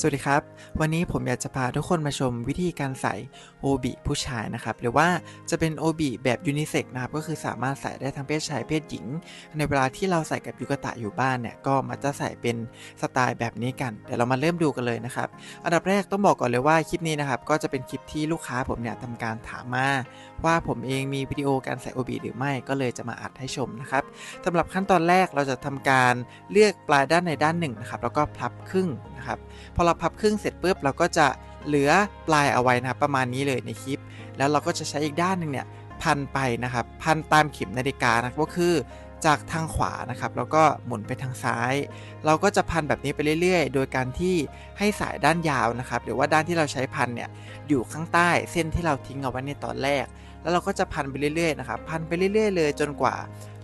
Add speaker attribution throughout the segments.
Speaker 1: สวัสดีครับ วันนี้ผมอยากจะพาทุกคนมาชมวิธีการใส่โอบิผู้ชายนะครับ หรือว่าจะเป็นโอบิแบบยูนิเซ็กนะครับ ก็คือสามารถใส่ได้ทั้งเพศชายเพศหญิง ในเวลาที่เราใส่กับยูกตะอยู่บ้านเนี่ย ก็มักจะใส่เป็นสไตล์แบบนี้กัน เดี๋ยวเรามาเริ่มดูกันเลยนะครับ อันดับแรกต้องบอกก่อนเลยว่าคลิปนี้นะครับ ก็จะเป็นคลิปที่ลูกค้าผมเนี่ยทำการถามมา ว่าผมเองมีวิดีโอการใส่โอบิหรือไม่ ก็เลยจะมาอัดให้ชมนะครับสำหรับขั้นตอนแรกเราจะทำการเลือกปลายด้านในด้านหนึ่งนะครับ แล้วก็พับครึ่งนะครับพอเราพับครึ่งเสร็จปุ๊บเราก็จะเหลือปลายเอาไว้นะครับประมาณนี้เลยในคลิป แล้วเราก็จะใช้อีกด้านหนึ่งเนี่ยพันไปนะครับพันตามเข็มนาฬิกานะก็คือ จากทางขวานะครับแล้วก็หมุนไปทางซ้าย เราก็จะพันแบบนี้ไปเรื่อยๆ โดยการที่ให้สายด้านยาวนะครับ หรือว่าด้านที่เราใช้พันเนี่ยอยู่ข้างใต้เส้นที่เราทิ้งเอาไว้ในตอนแรก แล้วเราก็จะพันไปเรื่อยๆนะครับพันไปเรื่อยๆ เลยจนกว่า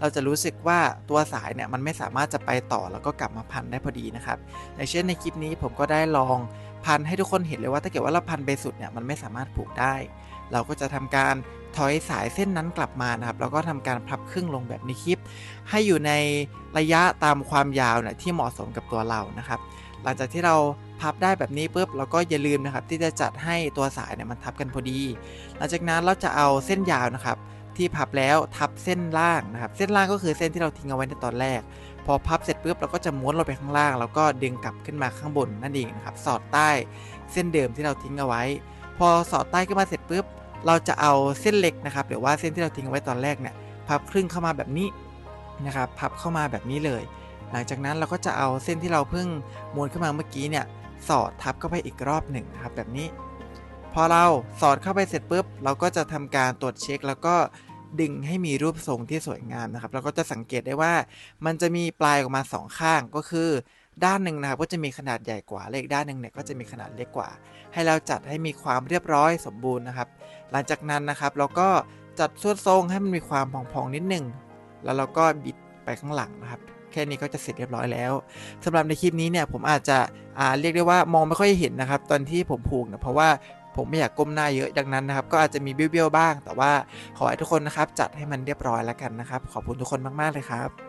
Speaker 1: เราจะรู้สึกว่าตัวสายเนี่ยมันไม่สามารถจะไปต่อแล้วก็กลับมาพันได้พอดีนะครับอย่างเช่นในคลิปนี้ผมก็ได้ลอง พันให้ทุกคนเห็นเลยว่าถ้าเกิดว่าเราพันไปสุดเนี่ยมันไม่สามารถผูกได้ เราก็จะทำการถอยสายเส้นนั้นกลับมานะครับแล้วก็ทำการพับครึ่งลงแบบในคลิป ให้อยู่ในระยะตามความยาวเนี่ยที่เหมาะสมกับตัวเรานะครับ หลังจากที่เราพับได้แบบนี้ปุ๊บเราก็อย่าลืมนะครับที่จะจัดให้ตัวสายเนี่ยมันทับกันพอดี หลังจากนั้นเราจะเอาเส้นยาวนะครับ ที่พับแล้วทับเส้นล่างนะครับ เส้นล่างก็คือเส้นที่เราทิ้งเอาไว้ในตอนแรก พอพับเสร็จปุ๊บเราก็จะม้วนลงไปข้างล่าง แล้วก็ดึงกลับขึ้นมาข้างบนนั่นเองนะครับ สอดใต้เส้นเดิมที่เราทิ้งเอาไว้ พอสอดใต้ขึ้นมาเสร็จปุ๊บเราจะเอาเส้นเล็กนะครับ หรือว่าเส้นที่เราทิ้งเอาไว้ตอนแรกเนี่ยพับครึ่งเข้ามาแบบนี้นะครับ พับเข้ามาแบบนี้เลย หลังจากนั้นเราก็จะเอาเส้นที่เราเพิ่งม้วนขึ้นมาเมื่อกี้เนี่ยสอดทับเข้าไปอีกรอบหนึ่งนะครับแบบนี้ พอเราสอดเข้าไปเสร็จปุ๊บ เราก็จะทำการตรวจเช็ค แล้วก็ดึงให้มีรูปทรงที่สวยงามนะครับเราก็จะสังเกตได้ว่า มันจะมีปลายออกมาสองข้างก็คือ ด้านหนึ่งนะครับก็จะมีขนาดใหญ่กว่าและอีกด้านหนึ่งเนี่ยก็จะมีขนาดเล็กกว่า ให้เราจัดให้มีความเรียบร้อยสมบูรณ์นะครับ หลังจากนั้นนะครับเราก็จัดส่วนทรงให้มันมีความพองๆนิดหนึ่งแล้วเราก็บิดไปข้างหลังนะครับแค่นี้ก็จะเสร็จเรียบร้อยแล้วสำหรับในคลิปนี้เนี่ยผมอาจจะเรียกได้ว่ามองไม่ค่อยเห็นนะครับ ตอนที่ผมผูกเนี่ยเพราะว่า ผมไม่อยากก้มหน้าเยอะดังนั้นนะครับ ก็อาจจะมีเบี้ยวๆบ้าง แต่ว่าขอให้ทุกคนนะครับจัดให้มันเรียบร้อยแล้วกันนะครับ ขอบคุณทุกคนมากๆเลยครับ